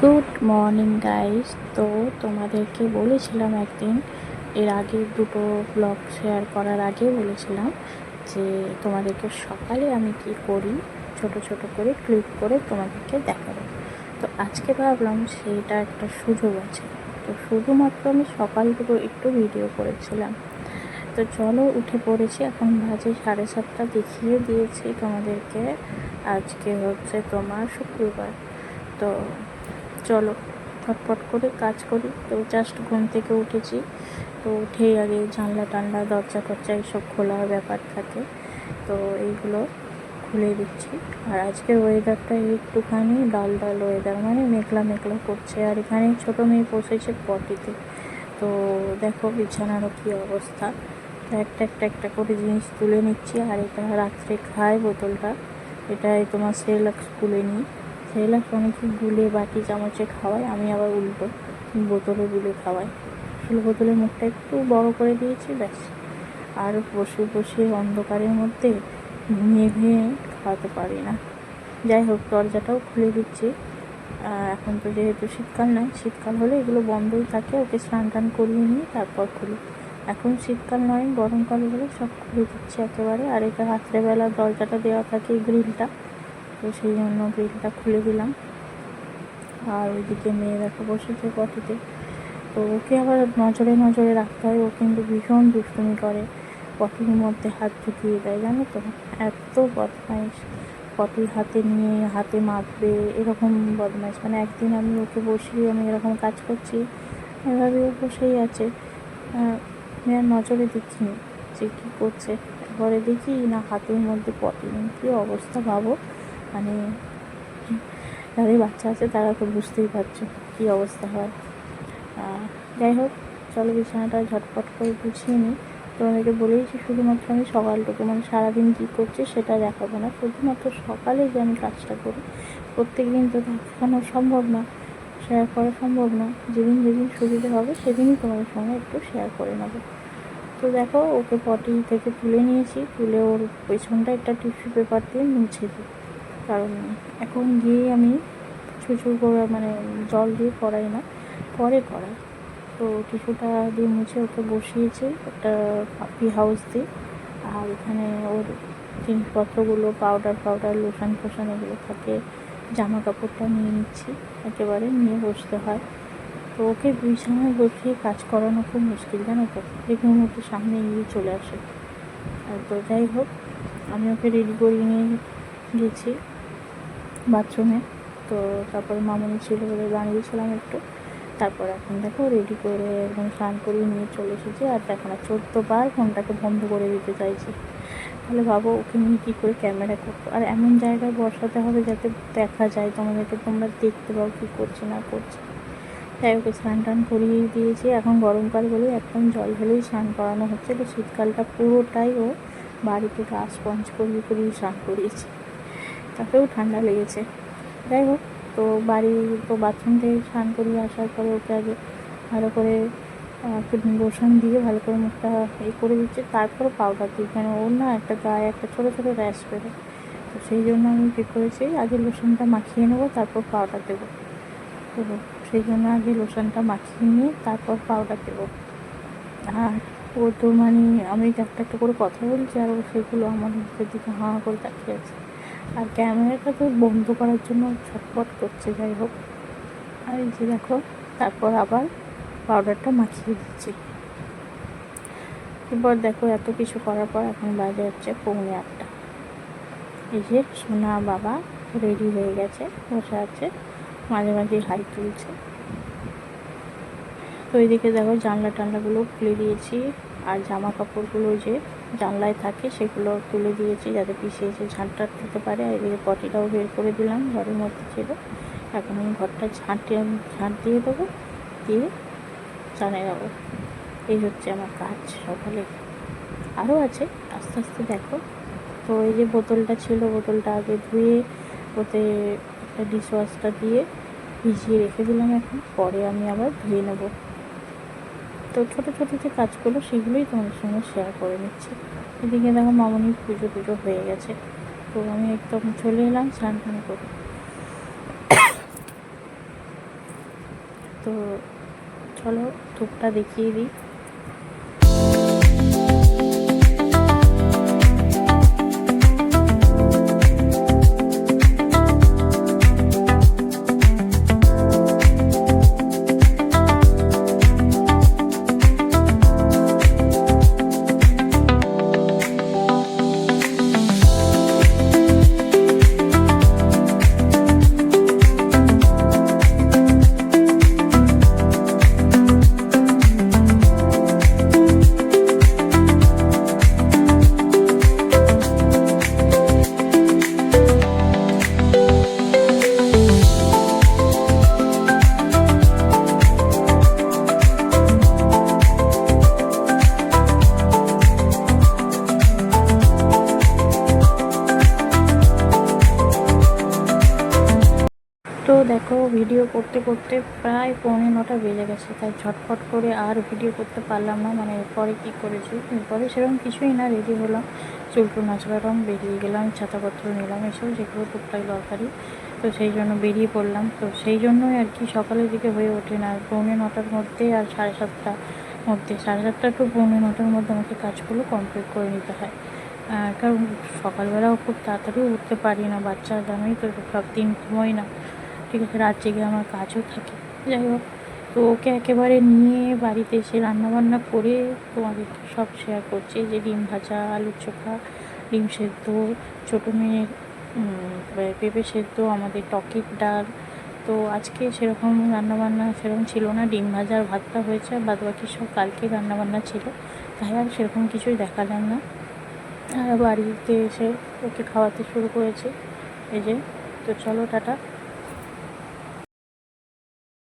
Good morning guys তো তোমাদেরকে বলেছিলাম একদিন, এর আগে দুটো ব্লগ শেয়ার করার আগে বলেছিলাম যে তোমাদেরকে সকালে আমি কি করি, ছোট ছোট করে ক্লিক করে তোমাদেরকে দেখাবো। তো আজকে ভাবলাম সেটা একটা সুযোগ আছে। তো শুধুমাত্র আমি সকাল দুটো একটু ভিডিও করেছিলাম। তো চলো উঠে পড়েছি, এখন বাজে সাড়ে সাতটা, দেখিয়ে দিয়েছি তোমাদেরকে। আজকে হচ্ছে তোমার শুক্রবার। তো চলো ফটফট করে কাজ করি। তো জাস্ট ঘুম থেকে উঠেছি। তো উঠেই আগে জানলা টানলা, দরজা টরজা এইসব খোলার ব্যাপার থাকে। তো এইগুলো খুলে দিচ্ছি। আর আজকের ওয়েদারটা একটুখানি ডাল ডাল ওয়েদার মানে মেঘলা মেঘলা করছে। আর এখানে ছোটো মেয়ে বসেছে পটিতে। তো দেখো বিছানারও কী অবস্থা। তো একটা একটা একটা করে জিনিস তুলে নিচ্ছি। আর এটা রাত্রে খায় বোতলটা। এটাই তোমার সেলাক্স তুলে নিই। সেলাক্স অনেকে গুলে বাটি চামচে খাওয়ায়, আমি আবার উল্টো বোতলে গুলে খাওয়াই। আসলে বোতলের মুখটা একটু বড় করে দিয়েছি, ব্যাস। আর বসে বসে অন্ধকারের মধ্যে ঘুমিয়ে ঘুমিয়ে খাওয়াতে পারি না। যাই হোক, দরজাটাও খুলে দিচ্ছি। এখন তো যেহেতু শীতকাল নয় শীতকাল হলে এগুলো বন্ধই থাকে, ওকে স্নান টান করিয়ে নিয়ে তারপর খুলি। এখন শীতকাল নয়, গরমকাল হলে সব খুলে দিচ্ছে একেবারে। আর এটা রাত্রেবেলা দরজাটা দেওয়া থাকে, গ্রিলটা। তো সেই জন্য গ্রিলটা খুলে দিলাম। আর ওইদিকে মেয়ে দেখো বসেছে পটিতে। তো ওকে আবার নজরে নজরে রাখতে হয়। ও কিন্তু ভীষণ দুষ্টুমি করে পটির মধ্যে হাত ঢুকিয়ে দেয়, জানো তো? এত বদমাইশ। পটি হাতে নিয়ে হাতে মাখবে এরকম বদমাইশ। মানে একদিন আমি ওকে বসিয়ে আমি এরকম কাজ করছি, এভাবে ও বসেই আছে। আমি আর নজরে দেখিনি যে কী করছে। ঘরে দেখি না হাতের মধ্যে পটি কী অবস্থা ভাবো? মানে যাদের বাচ্চা আছে তারা তো বুঝতেই পারছ কী অবস্থা হয়। যাই হোক, চলো বিছানাটা ঝটপট করে গুছিয়ে নিই। তোমাদেরকে বলেইছি শুধুমাত্র আমি সকালটুকু মানে সারাদিন কী করছি সেটা দেখাবো না। শুধুমাত্র সকালে যে আমি কাজটা করি প্রত্যেক দিন তো দেখানো সম্ভব না শেয়ার করা সম্ভব না। যেদিন যেদিন সুবিধা হবে সেদিনই তোমাদের সঙ্গে একটু শেয়ার করে নেব। তো দেখো, ওকে পটি থেকে তুলে নিয়েছি, তুলে ওর পেছনটা একটা টিস্যু পেপার দিয়ে মুছে দিই। কারণ এখন গিয়ে আমি ছুঁচু করে মানে জল দিয়ে করাই না, পরে করাই তো টিস্যুটা দিয়ে মুছে ওকে বসিয়েছি একটা পাপি হাউস দিয়ে। আর এখানে ওর জিনিসপত্রগুলো পাউডার পাউডার লোশন ফোশন এগুলো থাকে জামা কাপড়টা নিয়ে নিচ্ছি, একেবারে নিয়ে বসতে হয়। তো ওকে বিছানায় বসিয়ে কাজ করানো খুব মুশকিল, জানো তো? দেখুন মতো সামনে গিয়ে চলে আসে। তো যাই হোক, আমি ওকে রেডি করিয়ে নিয়ে গেছি। বাথরুমে। তো তারপরে মামনি ছিল বলে দাঁড়িয়েছিলাম একটু। তারপর এখন দেখো রেডি করে একদম স্নান করিয়ে নিয়ে চলে এসেছি। আর দেখো না চোদ্দোবার ফোনটাকে বন্ধ করে দিতে চাইছি। তাহলে ভাবো ওকে নিয়ে কী করে ক্যামেরা করব? আর এমন জায়গায় বসাতে হবে যাতে দেখা যায় তোমাদেরকে, তোমরা দেখতে পাও কী করছে, না করছে। তাই ওকে স্নান টান করিয়ে দিয়েছি। এখন গরমকাল বলে একদম জল ঢেলেই স্নান করানো হচ্ছে। তো শীতকালটা পুরোটাই ও বাড়িতে গাছ পঞ্চ করিয়ে করিয়ে স্নান করিয়েছে। তাতেও ঠান্ডা লেগেছে। যাই হোক, তো বাড়ি তো বাথরুম থেকে স্নান করিয়ে আসার পরে ওকে আগে ভালো করে লোশন দিয়ে ভালো করে মুখটা এ করে দিচ্ছে। তারপরে পাউডার দিই, কেন ওর না একটা গায়ে একটা ছোটো ছোটো র্যাশ বেরোয়। তো সেই জন্য আমি কী করেছি, আগে লোশনটা মাখিয়ে নেব, তারপর পাউডার দেবো। তো সেই জন্য আগে লোশনটা মাখিয়ে নিয়ে তারপর পাউডার দেবো। আর ও তো মানে আমি একটা একটা করে কথা বলছি, আর ও সেগুলো আমার মুখের দিকে হাঁ করে তাকিয়ে আছে। আর ক্যামেরাটা তো বন্ধ করার জন্য ছটপট করছে, যাই হোক। আর এই যে দেখো, তারপর আবার পাউডারটা মাখিয়ে দিচ্ছি। এরপর দেখো এত কিছু করার পর এখন বাইরে হচ্ছে পৌনে আটটা। এই যে সোনা বাবা রেডি হয়ে গেছে, বসে আছে, মাঝে মাঝে হাই তুলছে। তো এইদিকে দেখো জানলা টানলাগুলো খুলে দিয়েছি, আর জামা কাপড়গুলো যে জানলায় থাকে, সেগুলো তুলে দিয়েছি যাতে পিছিয়ে এসে ঝাঁটটা দিতে পারে। আর এদিকে পটিটাও বের করে দিলাম, ঘরের মধ্যে ছিল। এখন আমি ঘরটা ঝাঁটে, ঝাঁট দিয়ে দেবো, দিয়ে জানে দেবো। এই হচ্ছে আমার কাজ সকালে। আরও আছে, আস্তে আস্তে দেখো। তো এই যে বোতলটা ছিল, বোতলটা আগে ধুয়ে, ওতে একটা ডিশওয়াশটা দিয়ে ভিজিয়ে রেখে দিলাম এখন। পরে আমি আবার ধুয়ে নেব। তো ছোটো ছোটো যে কাজগুলো সেগুলোই তোমাদের সঙ্গে শেয়ার করে নিচ্ছি। এদিকে দেখো মামনির পুজো টুজো হয়ে গেছে। তো আমি একদম চলে এলাম, স্নান টান করে। তো চলো ধূপটা দেখিয়ে দিই। দেখো, ভিডিও করতে করতে প্রায় পৌনে নটা বেজে গেছে। তাই ঝটফট করে আর ভিডিও করতে পারলাম না। মানে এরপরে কী করেছি? এরপরে সেরকম কিছুই না রেডি হলাম চুলটু নাচলাম, বেরিয়ে গেলাম, ছাতাপত্র নিলাম, এসব যেগুলো টুকটাক দরকারি। তো সেই জন্য বেরিয়ে পড়লাম। তো সেই জন্যই আর কি সকালের দিকে হয়ে ওঠে না। পৌনে নটার মধ্যে আর সাড়ে সাতটা মধ্যে, সাড়ে সাতটা টু পৌনে নটার মধ্যে আমাকে কাজগুলো কমপ্লিট করে নিতে হয়। কারণ সকালবেলাও খুব তাড়াতাড়ি উঠতে পারি না, বাচ্চার দামেই তো সব দিন ঘুমোই না। ঠিক আছে রাত জেগে আমার কাজও থাকে। যাই হোক, তো ওকে একেবারে নিয়ে বাড়িতে এসে রান্নাবান্না করে তোমাদেরকে সব শেয়ার করছি। যে ডিম ভাজা, আলুর চোখা, ডিম সেদ্ধ, ছোটো মেয়ের পেঁপে সেদ্ধ, আমাদের টকের ডাল। তো আজকে সেরকম রান্নাবান্না সেরকম ছিল না। ডিম ভাজা আর ভাতটা হয়েছে বাদ বাকি সব কালকে রান্নাবান্না ছিল। তাই আর সেরকম কিছুই দেখালাম না। আর বাড়িতে এসে ওকে খাওয়াতে শুরু করেছি। এই যে, তো চলো, টাটা।